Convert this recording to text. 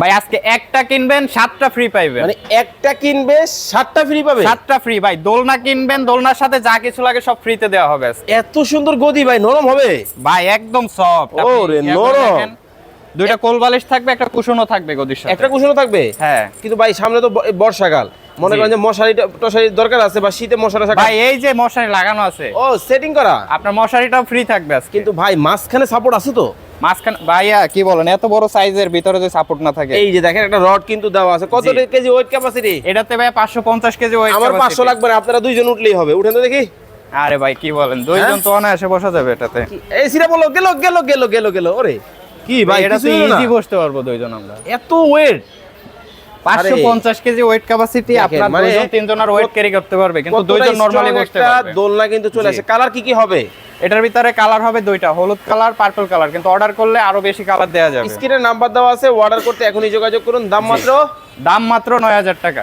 ভাই আজকে একটা কিনবেন সাতটা ফ্রি পাইবেন। মানে একটা কিনবে সাতটা ফ্রি পাবে? সাতটা ফ্রি ভাই দোলনা কিনবেন দোলনার সাথে যা কিছু লাগে সব ফ্রিতে দেওয়া হবে এত সুন্দর গদি ভাই নরম হবে? ভাই একদম সফট ওরে, নরম। দুইটা কোল বালিশ থাকবে একটা কুশনও থাকবে গদির সাথে। একটা কুশনও থাকবে? হ্যাঁ। কিন্তু ভাই সামনে তো বর্ষাকাল। মনে করেন যে মশারিটা টশারি দরকার আছে বা শীতে মশারি ভাই এই যে মশারি লাগানো আছে। ও সেটিং করা? আপনার মশারিটাও ফ্রি থাকবে কিন্তু ভাই মাঝখানে সাপোর্ট আছে তো। মাঝখানে ভাইয়া কি বলেন? এত বড় সাইজের ভিতরে যদি সাপোর্ট না থাকে। এই যে দেখেন একটা রড কিন্তু দেওয়া আছে। কত কেজি ওয়েট ক্যাপাসিটি এটাতে ভাই পাঁচশো পঞ্চাশ কেজি ওয়েট আমার পাঁচশো লাগবে না আপনারা দুইজন উঠলেই হবে। উঠেন তো দেখি। আরে ভাই কি বলেন? দুইজন হ্যাঁ? তো অনায়াসে বসা যাবে এটাতে। এই সিরা বলো গেল গেল গেল গেল গেল। ওরে কি ভাই হলো না। ইজি বসতে পারব দুইজন আমরা। এত ওয়েট পাঁচশো পঞ্চাশ কেজি ওয়েট ক্যাপাসিটি আপনার মানে দুইজন তিনজনের ওয়েট ক্যারি করতে পারবে কিন্তু দুইজন নরমালি বসতে পারবে। দোলনা কিন্তু চলে আসে। কালার কি কি হবে? এটার ভিতরে কালার হবে দুইটা হলুদ কালার পার্পল কালার কিন্তু অর্ডার করলে আরও বেশি কালার দেওয়া যাবে। স্ক্রিনে নাম্বার দেওয়া আছে অর্ডার করতে এখনই যোগাযোগ করুন দাম মাত্র দাম মাত্র নয় হাজার টাকা।